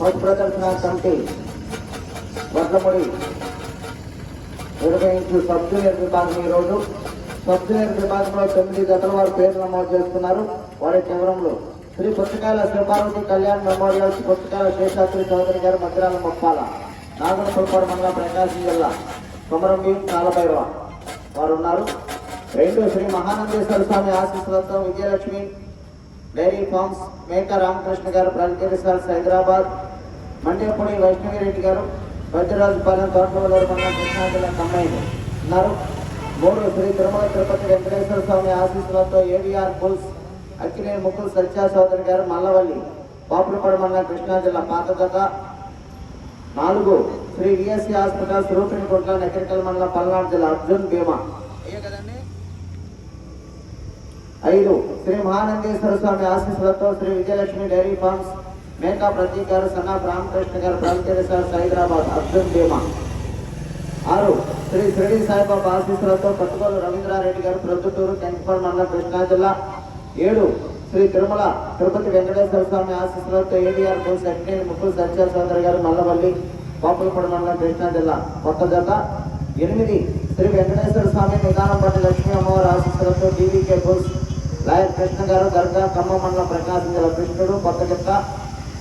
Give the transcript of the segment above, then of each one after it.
పశు ప్రదర్శన కమిటీ వడ్లముడి నిర్వహించు సబ్ జూనియర్ విభాగం ఈరోజు సబ్ జూనియర్ విభాగంలో తొమ్మిది జతల వారు పేరు నమోదు చేస్తున్నారు. వారి చివరంలో శ్రీ పుస్తకాల శ్రీపార్వతి కళ్యాణ్ మెమోరియల్స్ పుస్తకాల శేషాద్రి చౌదరి గారు మద్రాల మొప్పాల నాగరపురపాడు మండలం ప్రకాశం జిల్లా కొమరం భీం కాలభైరవ. వారు ఉన్నారు రెండు శ్రీ మహానందేశ్వర స్వామి ఆశీస్సులతో విజయలక్ష్మి డైరీ ఫార్మ్స్ మేక రామకృష్ణ గారు ప్రకటిస్తారు హైదరాబాద్ మండేపూడి వైష్ణవిరెడ్డి గారు వజ్రరాజుపాలెం తోటవల్లూరు మండలం కృష్ణా జిల్లా కంబైన్ ఉన్నారు. మూడు శ్రీ తిరుమల తిరుపతి వెంకటేశ్వర స్వామి ఆశీస్సులతో ఏవిఆర్ బుల్స్ అక్కినేని ముక్కులు సత్యా చౌదరి గారు మల్లవల్లి పాపులపాడు మండలం కృష్ణా జిల్లా పాత నాలుగు శ్రీ విఎస్సి హాస్పిటల్ రూపినిగుంట్ల నెక్కరికల్ మండలం పల్నాడు జిల్లా అర్జున్ భీమా. ఐదు శ్రీ మహానందేశ్వర స్వామి ఆశీస్సులతో శ్రీ విజయలక్ష్మి డైరీ ఫార్మ్స్ మేకా ప్రతీక్ గారు సన్నా రామకృష్ణ గారు ప్రవీణ్ హైదరాబాద్ అర్జున్ భీమా. ఆరు శ్రీ షిరిడి సాయిబాబా ఆశీస్సులతో పట్టుకోలు రవీంద్రారెడ్డి గారు ప్రొద్దుటూరు కెంపల్ మండలం కృష్ణా జిల్లా. ఏడు శ్రీ తిరుమల తిరుపతి వెంకటేశ్వర స్వామి ఆశీస్సులతో ఏడీఆర్ బోస్ అక్కినేని ముక్కులు సత్య సోదరి గారు మల్లవల్లి పాపులపూడి మండలం కృష్ణా జిల్లా. కొత్త జత. ఎనిమిది శ్రీ వెంకటేశ్వర స్వామి నిదానంపల్లి లక్ష్మీ అమ్మవారి ఆశీస్సులతో డీవీకే బోస్ లాయర్ కృష్ణ గారు దర్గా ఖమ్మం మండలం ప్రకాశం జిల్లా కృష్ణుడు కొత్త జత.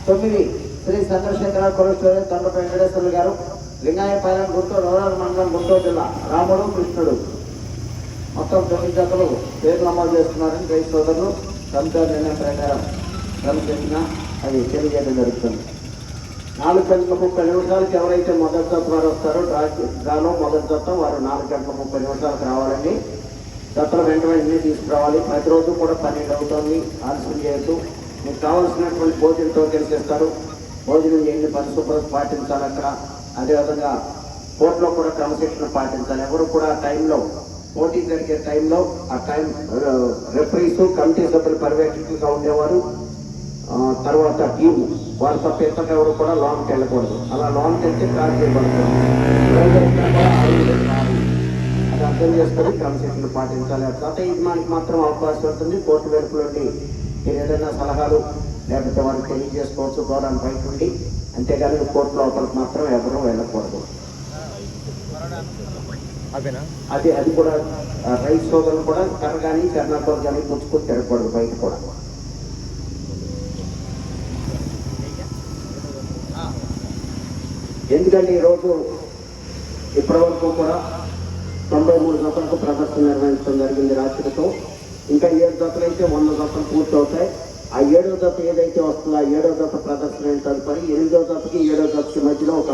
తొమ్మిది. శ్రీ చంద్రశేఖర కొలస్టోరి తండ్రి వెంకటేశ్వరులు గారు. లింగాయపాలెం గుంటూరు రూరల్ మండలం గుంటూరు జిల్లా. రాముడు కృష్ణుడు. మొత్తం తొమ్మిది జతలు పేరు నమోదు చేస్తున్నారని రైతు సోదరులు. కమిటీ నిర్ణయం ప్రకారం చేసిన అది తెలియజేయడం జరుగుతుంది. నాలుగు గంటల ముప్పై నిమిషాలకు ఎవరైతే మొదటి జత వారు వస్తారో డ్రా మొదటి జత వారు నాలుగు గంటల ముప్పై నిమిషాలకు రావాలండి. జతలు వెంట వెంటనే తీసుకురావాలి. ప్రతిరోజు కూడా పన్నెండు అవుతుంది. ఆలస్యం చేయొద్దు. మీకు కావాల్సినటువంటి భోజనం టోకెన్స్ ఇస్తారు భోజనం చేయండి పరిశుభ్రత పాటించాలి అక్కడ అదేవిధంగా కోర్టులో కూడా క్రమశిక్షణ పాటించాలి. ఎవరు కూడా ఆ టైంలో పోటీ జరిగే టైంలో ఆ టైం రెఫరీస్ కమిటీ సభ్యులు పర్యవేక్షకులుగా ఉండేవారు. తర్వాత టీము వారు తప్ప ఇతరులు ఎవరు కూడా లోన్కి వెళ్ళకూడదు. అలా లోన్కి వెళ్తే కాల్ చేయబడుతుంది అది అర్థం చేసుకొని క్రమశిక్షణ పాటించాలి. తర్వాత ఇది మనకి మాత్రం అవకాశం ఉంటుంది. కోర్టు వెలుపు నుండి మీరు ఏదైనా సలహాలు లేకపోతే వారికి తెలియజేసుకోవచ్చు గోడౌన్ బయట ఉండి అంతేగాని కోర్టు లోపలికి మాత్రం ఎవరూ వెళ్ళకూడదు. అది అది కూడా రైతు సోదరులు కూడా కర్ర కానీ కర్ణాటక కానీ పుచ్చుకొని తిరగకూడదు బయట కూడా. ఎందుకంటే ఈరోజు ఇప్పటి వరకు కూడా తొంభై మూడు జతలకు ప్రదర్శన నిర్వహించడం జరిగింది రాత్రితో. ఇంకా ఏడు జతలు అయితే వంద జతలు పూర్తవుతాయి ఆ ఏడో జత ఏదైతే వస్తుందో ఆ ఏడో జత ప్రదర్శన అయిన తదుపరి ఎనిమిదో జతకి ఏడో జతకి మధ్యలో ఒక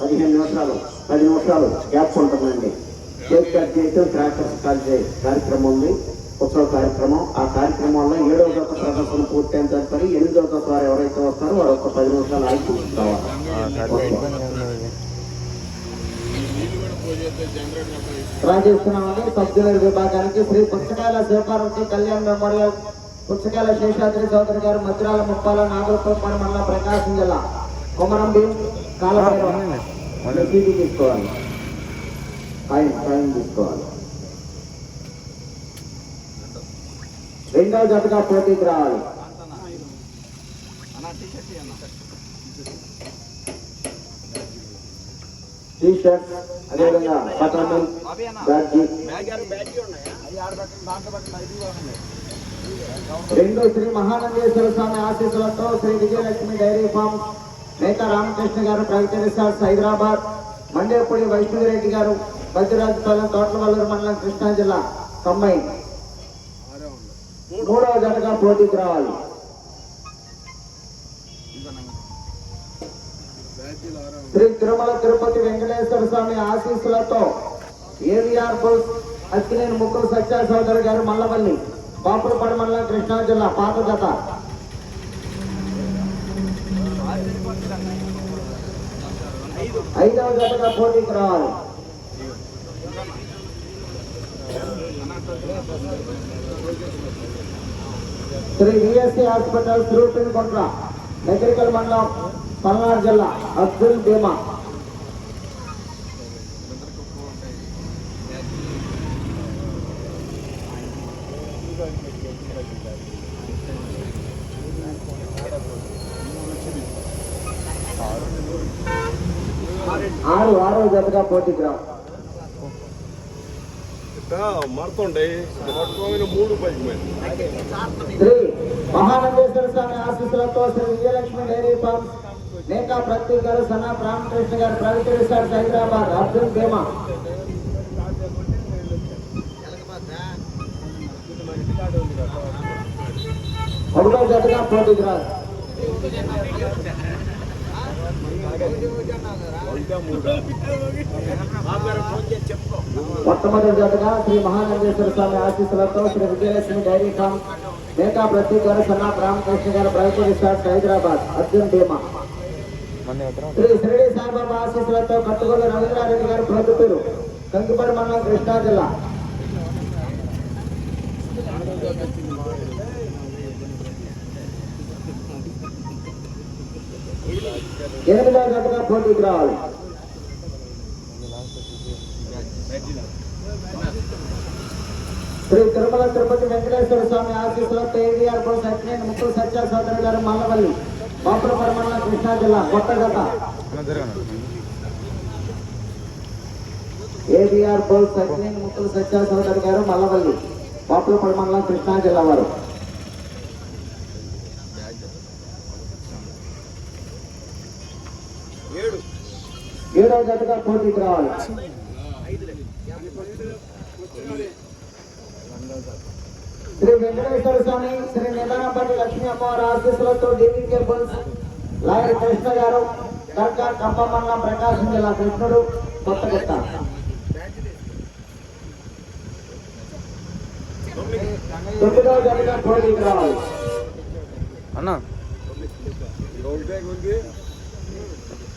పదిహేను నిమిషాలు పది నిమిషాలు గ్యాప్ ఉంటుందండి కేక్ కట్ చేయటం క్రాకర్స్ కాల్చే కార్యక్రమం ఉంది ఉత్సవ కార్యక్రమం ఆ కార్యక్రమంలో ఏడవ జత ప్రదర్శన పూర్తయిన తదుపరి ఎనిమిదో జత వారు ఎవరైతే వస్తారో వారు ఒక పది నిమిషాలు ఆగి కూర్చోవాలి రాజేస్తున్నామని సబ్జులర్ విభాగానికి శ్రీ పుస్తకాల శివపార్వతి కళ్యాణ్ మెమోరియల్ పుస్తకాల శేషాద్రి చౌదరి గారు మద్రాల ముప్పాల నాగరపల్లి మండలం ప్రకాశం జిల్లా కొమరం భీం రసీదు తీసుకోవాలి ఫైన్ ఫైన్ తీసుకోవాలి రెండవ జతగా పోటీకి రావాలి టీ షర్ట్ అదేవిధంగా బటన్ బ్యాడ్జీ రెండు శ్రీ మహానందేశ్వర స్వామి ఆశీస్సులతో శ్రీ విజయలక్ష్మి డైరీ ఫార్మ్ మేక రామకృష్ణ గారు ప్రగతి రిసార్ట్స్ హైదరాబాద్. మండేపూడి వైష్ణవిరెడ్డి గారు బద్రిరాజుపాలెం తోటలవల్లూరు మండలం కృష్ణా జిల్లా కంబైన్ మూడవ జతగా పోటీకి రావాలి. శ్రీ తిరుమల తిరుపతి స్వామి ఆశీస్సులతో ఏవిఆర్ బుల్స్ అక్కినేని ముక్కులు సత్య సోదరు గారు మల్లవల్లి బాపులపాడు మండలం కృష్ణా జిల్లా పాత జత ఐదవ జతగా పోటీకి రావాలి. Sri VSC hospital Rupiniguntla Nekarikal మండలం పల్నాడు జిల్లా అబ్దుల్ బీమా. ఆరు ఆరో జతగా పోటీకి మడుతుండే పట్టుకోమైన మూడు శ్రీ మహానందేశ్వర స్వామి ఆశీస్సులతో Shri Vijayalakshmi dairy farms Meka Prateek garu Sanna Ramakrishna garu Pragati resorts Hyderabad Arjun Bhima. ఒకటో జతగా పోటీకి రాదు మొట్టమొదటి జతగా శ్రీ మహానందేశ్వర స్వామి ఆశీస్సులతో శ్రీ విజయలక్ష్మి డైరీ ఫార్మ్ మేకా ప్రతీక్ గారు సన్నా రామకృష్ణ గారు ప్రగతి హైదరాబాద్. అర్జున్ భీమా. శ్రీ షిరిడి సాయిబాబా ఆశీస్సులతో కట్టుగోలు రవీంద్రారెడ్డి గారు ప్రొద్దుటూరు కంకిపడి మండలం కృష్ణా జిల్లా. ఎనిమిదవ జతగా పోటీకి రావాలి శ్రీ తిరుమల తిరుపతి వెంకటేశ్వర స్వామి ఆశీస్సులో కేవీఆర్ బోస్ సత్యనేని ముక్కులు సత్య సోదరు గారు మల్లవల్లి బాపుల పరిమళ కృష్ణా జిల్లా కొత్త గత ఏబిఆర్ బోల్ సత్యనేని ముక్కులు సత్య సోదరు గారు మల్లవల్లి బాపులపడి మండలం కృష్ణా జిల్లా వారు ఏడు ఏడవ జతగా పోటీకి రావాలి. శ్రీ వెంకటేశ్వర స్వామి శ్రీ నిదానపల్లి లక్ష్మీ అమ్మవారి ఆశీస్సులతో డీవీకే కేబుల్స్ లాయర్ కృష్ణ గారు దర్గా కంప మండలం ప్రకాశం జిల్లా కృష్ణుడు కొత్త తొమ్మిదవ జతగా పోటీకి రావాలి. అన్నా. ఉంది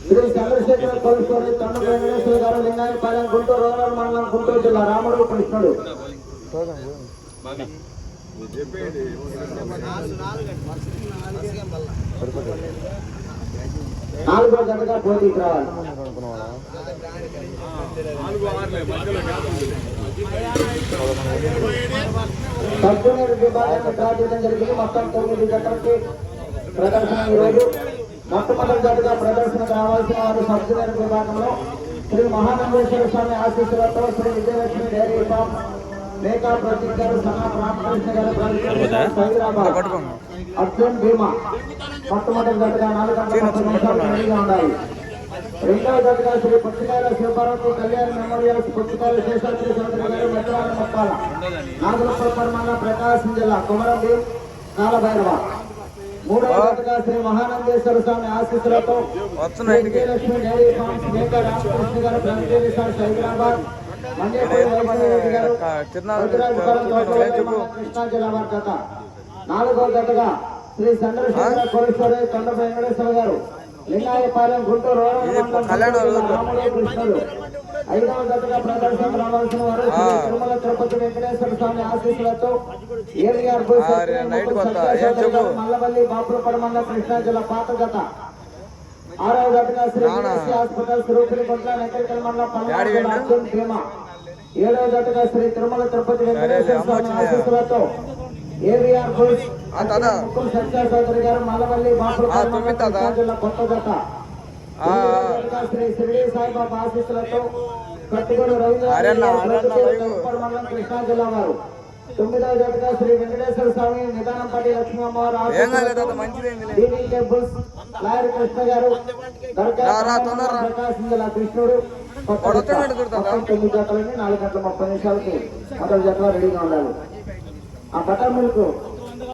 శ్రీ చంద్రశేఖర కోల్పోని తమ్మ వెంకటేశ్వర గారు లింగాన్ని లింగాయపాలెం గుంటూరు రూరల్ మండలం గుంటూరు జిల్లా రాముడు కృష్ణుడు నాలుగో జతగా పోటీకి రావాలి. తక్కువ ఆరులే మధ్యలో విభాగాన్ని డ్రా చేయడం జరిగింది. మొత్తం తొమ్మిది జతలకి ప్రదర్శన ఈరోజు. మొట్టమొదటి జతగా ప్రదర్శనకు రావాల్సిన వారు సబ్జూనియర్ విభాగంలో శ్రీ మహానందేశ్వర స్వామి ఆశీస్సులతో శ్రీ విజయలక్ష్మి డైరీ ఫార్మ్ మేకా ప్రతీక్ గారు సన్నా రామకృష్ణ గారు ప్రదర్శన హైదరాబాద్ అర్జున్ భీమా మొట్టమొదటి జతగా నాలుగు ఉండాలి రెండవ జతగా శ్రీ పుచ్చకాయల శివపార్వతి కళ్యాణ మెమోరియల్స్ పుచ్చకాయల శేషాద్రి చౌదరి గారు మెట్రాల మొప్పాల నాగులపల్లి మండలం ప్రకాశం జిల్లా కుమరంభీం కాలభైరవ. మూడవ జతగా శ్రీ మహానందేశ్వర స్వామి ఆశీస్సులతో విజయలక్ష్మి డైరీ ఫార్మ్స్ మేక రామకృష్ణ గారు ప్రగతి రిసార్ట్స్ హైదరాబాద్ కృష్ణా జిల్లా వారి నాలుగవ జతగా శ్రీ చంద్రశేఖర కోరేశ్వరయ్య కొండ వెంకటేశ్వర గారు లింగాయపాలెం గుంటూరు. రాముడు కృష్ణుడు ఐదవ జతగా ప్రదర్శనకు రావాల్సిన వారు. తిరుమల తిరుపతి వెంకటేశ్వర స్వామి ఆశీస్సులతో ఏవిఆర్ బోస్ ఆ, రే, నైట్ కొత్త. ఏం చెప్పు? మల్లవల్లి బాపులపడ మండలం కృష్ణా జిల్లా పాత జత ఆరవ జతగా శ్రీ హాస్పిటల్ తిరుపతి మండలం పల్నాడు భీమా ఏడవ జతగా శ్రీ తిరుమల తిరుపతి వెంకటేశ్వర స్వామి? ఆశీస్సులతో ఏవిఆర్ బోస్ గారు మల్లవల్లి. కృష్ణా జిల్లా కొత్త ఆ. శ్రీ షిరిడి సాయిబాబా ఆశీస్సులతో కృష్ణా జిల్లా వారు తొమ్మిదవ జతగా శ్రీ వెంకటేశ్వర స్వామి కృష్ణ గారు ప్రకాశం జిల్లా కృష్ణుడు తొమ్మిది జతలని నాలుగు గంటల ముప్పై నిమిషాలకి మొదటి జతలో రెడీగా ఉండాలి. ఆ బటర్ మిల్క్